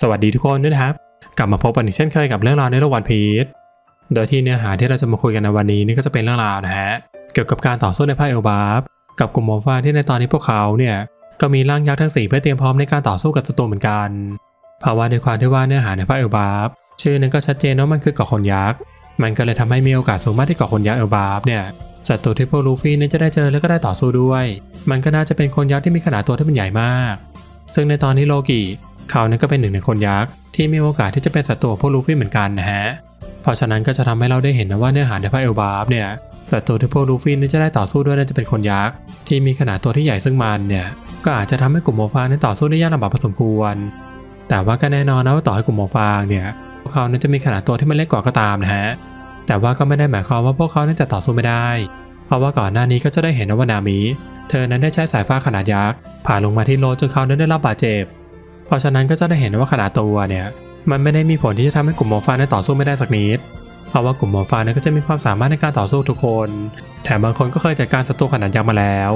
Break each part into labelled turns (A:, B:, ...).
A: สวัสดีทุกคนด้วยนะครับ กลับมาพบกันอีกเช่นเคยกับเรื่องราวในโลกวันพีชโดยที่เนื้อหาที่เราจะมาคุยกันในวันนี้นี่ก็จะเป็นเรื่องราวนะฮะเกี่ยวกับการต่อสู้ในภาคเอลบาฟกับกลุ่มหมอฟ้าที่ในตอนนี้พวกเขาเนี่ยก็มีร่างยักษ์ทั้งสี่เพื่อเตรียมพร้อมในการต่อสู้กับศัตรูเหมือนกันเพราะว่าในความที่ว่าเนื้อหาในภาคเอลบาฟชื่อนั้นก็ชัดเจนว่ามันคือเกาะคนยักษ์มันก็เลยทำให้มีโอกาสสูงมากที่เกาะคนยักษ์เอลบาฟเนี่ยศัตรูที่พวกลูฟี่นั้นจะได้เจอแล้วก็ได้ต่อสู้ด้วย มันก็น่าจะเป็นคนยักษ์ที่มีขนาดตัวที่มันใหญ่มาก ซึ่งในตอนนี้โลกิ เขานั้นก็เป็นหนึ่งในคนยักษ์ที่มีโอกาสที่จะเป็นศัตรูพวกลูฟี่เหมือนกันนะฮะ เพราะฉะนั้นก็จะทำให้เราได้เห็นนะว่าเนื้อหาในภาคเอลบาฟเนี่ยศัตรูที่พวกลูฟี่นั้นจะได้ต่อสู้ด้วยน่าจะเป็นคนยักษ์ที่มีขนาดตัวที่ใหญ่ซึ่งมันเนี่ยก็อาจจะทำให้กลุ่มโมฟางนั้นต่อสู้ได้ยากลำบากพอสมควร แต่ว่าก็แน่นอนนะว่าต่อให้กลุ่มโมฟางเนี่ยพวกเขานั้นจะมีขนาดตัวที่มันเล็กกว่าก็ตามนะฮะแต่ว่าก็ไม่ได้หมายความว่าพวกเขานั้นจะต่อสู้ไม่ได้ เพราะว่าก่อนหน้านี้ก็จะได้เห็นนว่านามิเธอนั้นได้ใช้สายฟ้าขนาดยักษ์ผ่านลงมาที่โลจนเขานั้นได้รับบาดเจ็บ เพราะฉะนั้นก็จะได้เห็นว่าขนาดตัวเนี่ย มันไม่ได้มีผลที่จะทำให้กลุ่มหมอฟานั้นต่อสู้ไม่ได้สักนิด เพราะว่ากลุ่มหมอฟานั้นก็จะมีความสามารถในการต่อสู้ทุกคน แถมบางคนก็เคยจัดการศัตรูขนาดยักษ์มาแล้ว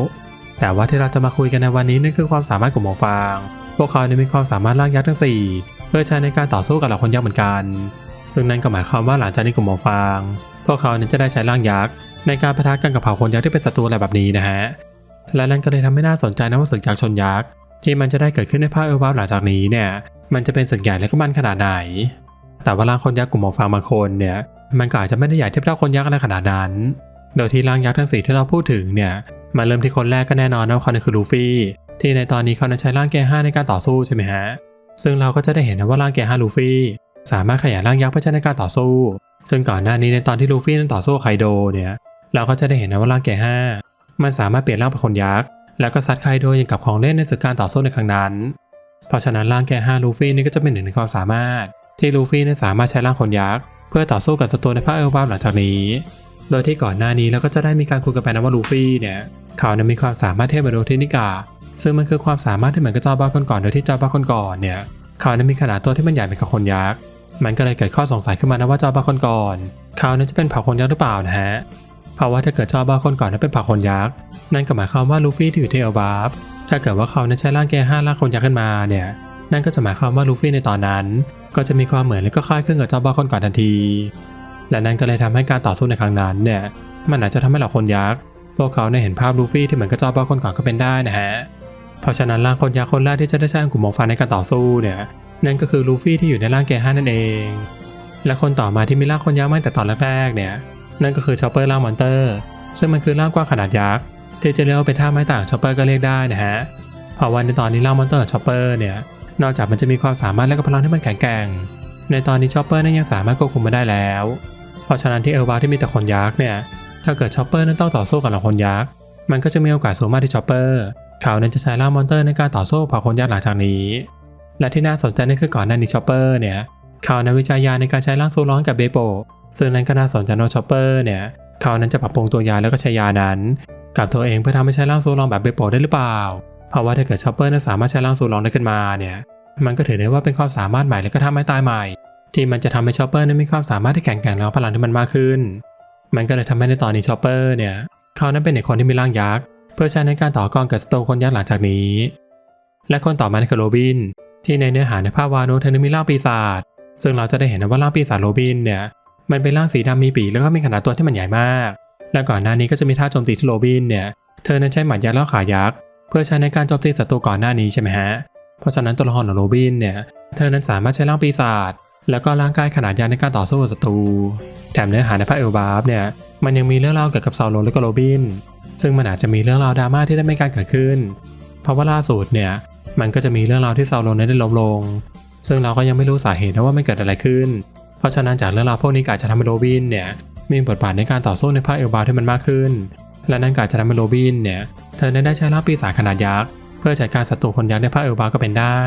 A: แต่ว่าที่เราจะมาคุยกันในวันนี้นั่นคือความสามารถกลุ่มหมอฟาง พวกเขาเนี่ยมีความสามารถล่างยักษ์ทั้ง 4 เพื่อใช้ในการต่อสู้กับเหล่าคนยักษ์เหมือนกัน ซึ่งนั่นก็หมายความว่าหลังจากนี้กลุ่มหมอฟาง พวกเขาเนี่ยจะได้ใช้ล่างยักษ์ในการปะทะกันกับเผ่าคนยักษ์ที่เป็นศัตรูอะไรแบบนี้นะฮะและนั่นก็เลยทำให้น่าสนใจนะว่าศึกยักษ์ชนยักษ์ ที่มันจะได้เกิดขึ้นในภาคเอลบาฟหลังจากนี้เนี่ยมันจะเป็นศึกใหญ่และก็มันขนาดไหน แต่ว่าร่างคนยักษ์กลุ่มหมอฟางบางคนเนี่ยมันก็อาจจะไม่ได้ใหญ่เทียบเท่าคนยักษ์ในขนาดนั้น โดยที่ร่างยักษ์ทั้งสี่ที่เราพูดถึงเนี่ยมาเริ่มที่คนแรกก็แน่นอนนะว่าเขาคือลูฟี่ที่ในตอนนี้เขานั้นใช้ร่างแกห้าในการต่อสู้ใช่ไหมฮะซึ่งเราก็จะได้เห็นนะว่าร่างแกห้าลูฟี่สามารถขยายร่างยักษ์เพื่อใช้ในการต่อสู้ ซึ่งก่อนหน้านี้ในตอนที่ลูฟี่นั้นต่อสู้ไคโดเนี่ยเราก็จะได้เห็นนะว่าร่างแกห้ามันสามารถเปลี่ยนร่างเป็นคนยักษ์ แล้วก็ซัดไคโดอย่างกับของเล่นในศึกการต่อสู้ในครั้งนั้น เพราะฉะนั้นร่างแกห้าลูฟี่นี่ก็จะเป็นหนึ่งในความสามารถ ที่ลูฟี่นั้นสามารถใช้ร่างคนยักษ์เพื่อต่อสู้กับศัตรูในภาคเอลบาหลังจากนี้ โดยที่ก่อนหน้านี้เราก็จะได้มีการคุยกันไปนะว่าลูฟี่เนี่ยเขานั้นมีความสามารถเทพบรรเทนิกา ซึ่งมันคือความสามารถที่เหมือนกับเจ้าบ้าคนก่อนโดยที่เจ้าบ้าคนก่อนเนี่ยเขานั้นมีขนาดตัวที่มันใหญ่เป็นกับคนยักษ์มันก็เลยเกิดข้อสงสัยขึ้นมานะว่าเจ้าบ้าคนก่อนเขานั้นจะเป็นเผ่าคนยักษ์หรือเปล่านะฮะ เพราะว่าถ้าเกิดเจ้าบ้าคนก่อนนั้นเป็นเผ่าคนยักษ์นั่นก็หมายความว่าลูฟี่ที่อยู่ที่เอลบาฟถ้าเกิดว่าเขานั้นใช้ร่างแกห้าร่างคนยักษ์ขึ้นมาเนี่ยนั่นก็จะหมายความว่าลูฟี่ในตอนนั้น ก็จะมีความเหมือนและก็คล้ายคลึงกับเจ้าบ้าคนก่อนทันที และนั่นก็เลยทำให้การต่อสู้ในครั้งนั้นเนี่ยมันอาจจะทำให้เหล่าคนยักษ์พวกเขาได้เห็นภาพลูฟี่ที่เหมือนกับเจ้าบ้าคนก่อนก็เป็นได้นะฮะเพราะฉะนั้นร่างคนยักษ์คนแรกที่จะได้ใช้กลุ่มหมอฟันในการต่อสู้เนี่ยนั่นก็คือลูฟี่ที่อยู่ในร่างแกห้านั่นเอง และคนต่อมาที่มีร่างคนยักษ์มาแต่ตอนแรกๆเนี่ย นั่นก็คือชอปเปอร์ร่ามอนเตอร์ ซึ่งมันคือร่างกว้างขนาดยักษ์ที่จะเรียกว่าเป็นท่าไม้ต่างชอปเปอร์ก็เรียกได้นะฮะเพราะว่าในตอนนี้ร่ามอนเตอร์ชอปเปอร์เนี่ยนอกจากมันจะมีความสามารถและก็พลังที่มันแข็งแกร่ง ในตอนนี้ชอปเปอร์นั้นยังสามารถควบคุมมันได้แล้ว เพราะฉะนั้นที่เอลวาที่มีแต่คนยักษ์เนี่ยถ้าเกิดชอปเปอร์นั้นต้องต่อสู้กับเหล่าคนยักษ์มันก็จะมีโอกาสสูงมากที่ชอปเปอร์เขานั้นจะใช้ร่ามอนเตอร์ในการต่อสู้กับเผ่าคนยักษ์หลังจากนี้ และที่น่าสนใจนั่นคือก่อนหน้านี้ชอปเปอร์เนี่ยเขานั้นวิจัยยาในการใช้ร่างโซร้อนกับเบโป ซึ่งนั้นก็น่าสนใจว่าชอปเปอร์เนี่ยเขานั้นจะปรับปรุงตัวยาแล้วก็ใช้ยานั้น กับตัวเองเพื่อทำให้ใช้ร่างโซลองแบบเบโปได้หรือเปล่า เพราะว่าถ้าเกิดชอปเปอร์นั้นสามารถใช้ร่างโซลองได้ขึ้นมาเนี่ย มันก็ถือได้ว่าเป็นความสามารถใหม่และก็ทำให้ตายใหม่ ที่มันจะทำให้ชอปเปอร์นั้นมีความสามารถที่แข็งแกร่งแล้วพลังที่มันมากขึ้น มันก็เลยทำให้ในตอนนี้ชอปเปอร์เนี่ยเขานั้นเป็นเด็กคนที่มีร่างยักษ์เพื่อใช้ในการต่อกรกับสโตคนยักษ์หลังจากนี้ และคนต่อมาคือโรบิน ที่ในเนื้อหาในภาพวาโนเธอนั้นมีร่างปีศาจซึ่งเราจะได้เห็นว่าร่างปีศาจโรบินเนี่ย มันเป็นร่างสีดำมีปีกแล้วก็มีขนาดตัวที่มันใหญ่มาก และก่อนหน้านี้ก็จะมีท่าโจมตีที่โรบินเนี่ย เธอนั้นใช้หมัดยักษ์แล้วขายักษ์เพื่อใช้ในการโจมตีศัตรูก่อนหน้านี้ใช่ไหมฮะ เพราะฉะนั้นตัวละครของโรบินเนี่ย เธอนั้นสามารถใช้ร่างปีศาจแล้วก็ร่างกายขนาดใหญ่ในการต่อสู้กับศัตรู แถมเนื้อหาในภาคเอลบาฟเนี่ย มันยังมีเรื่องราวเกี่ยวกับซาโลและก็โรบิน ซึ่งมันอาจจะมีเรื่องราวดราม่าที่ได้ไม่การเกิดขึ้น เพราะว่าล่าสุดเนี่ย มันก็จะมีเรื่องราวที่ซาโลนั้นได้ล้มลง ซึ่งเราก็ยังไม่รู้สาเหตุนะว่ามันเกิดอะไรขึ้น เพราะฉะนั้นจากเรื่องราวพวกนี้ก็อาจจะทำให้โรบินเนี่ยมีบทบาทในการต่อสู้ในภาคเอลบาที่มันมากขึ้น และนั่นก็อาจจะทำให้โรบินเนี่ยเธอได้ใช้ร่างปีศาจขนาดยักษ์เพื่อจัดการศัตรูคนยักษ์ในภาคเอลบาก็เป็นได้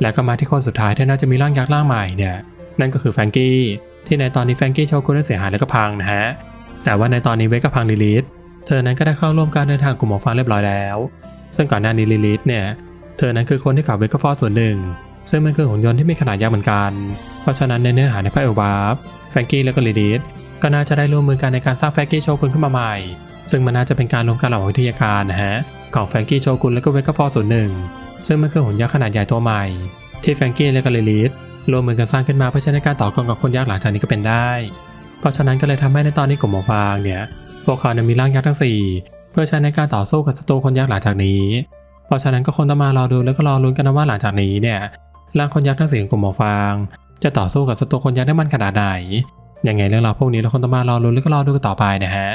A: แล้วก็มาที่คนสุดท้ายที่น่าจะมีร่างยักษ์ร่างใหม่เนี่ยนั่นก็คือแฟงกี้ที่ในตอนนี้แฟงกี้โชกุนได้เสียหายแล้วก็พังนะฮะแต่ว่าในตอนนี้เวก็พังลิลิทเธอนั้นก็ได้เข้าร่วมการเดินทางกลุ่มหมอฟังเรียบร้อยแล้ว ซึ่งก่อนหน้านี้ลิลิทเนี่ยเธอนั้นคือคนที่ขับเวกฟอร์ส่วนหนึ่ง ซึ่งมันคือหุ่นยนต์ที่มีขนาดยักษ์เหมือนกัน เพราะฉะนั้นในเนื้อหาในพระเอลบาฟแฟรงกี้และก็ลิลิทก็น่าจะได้ร่วมมือกันในการสร้างแฟรงกี้โชกุนขึ้นมาใหม่ ซึ่งมันน่าจะเป็นการรวมกันเหล่าวิทยาการนะฮะของแฟรงกี้โชกุนและก็เวกฟอร์ส่วนหนึ่งซึ่งมันคือหุ่นยักษ์ขนาดใหญ่ตัวใหม่ ที่แฟรงกี้และก็ลิลิธรวมมือกันสร้างขึ้นมาเพื่อใช้ในการต่อกรกับคนยักษ์หลังจากนี้ก็เป็นได้ เพราะฉะนั้นก็เลยทำให้ในตอนนี้กลุ่มหมอฟางเนี่ยพวกเขาเนี่ยมีร่างยักษ์ทั้งสี่เพื่อใช้ในการต่อสู้กับศัตรูคนยักษ์หลังจากนี้ เพราะฉะนั้นก็คงต้องมารอดูแล้วก็รอลุ้นกันนะว่าหลังจากนี้เนี่ย ร่างคนยักษ์ทั้งสี่ของกลุ่มหมอฟาง จะต่อสู้กับศัตรูคนยักษ์ได้มันขนาดไหน ยังไงเรื่องราวพวกนี้เราคงต้องมารอลุ้นแล้วก็รอดูกันต่อไปนะฮะ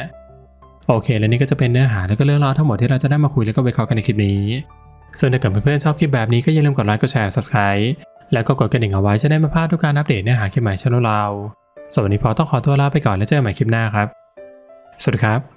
A: โอเค และนี่ก็จะเป็นเนื้อหาแล้วก็เรื่องราวทั้งหมดที่เราจะได้มาคุยแล้วก็วิเคราะห์กันในคลิปนี้ ส่วนถ้าเกิดเพื่อนๆชอบคลิปแบบนี้ก็อย่าลืมกดไลค์กดแชร์ subscribe แล้วก็กดกระดิ่งเอาไว้จะได้ไม่พลาดทุกการอัปเดตเนื้อหาคลิปใหม่ช่องเราสวันนี้พอต้องขอตัวลาไปก่อนแล้วเจอกันใหม่คลิปหน้าครับ สวัสดีครับ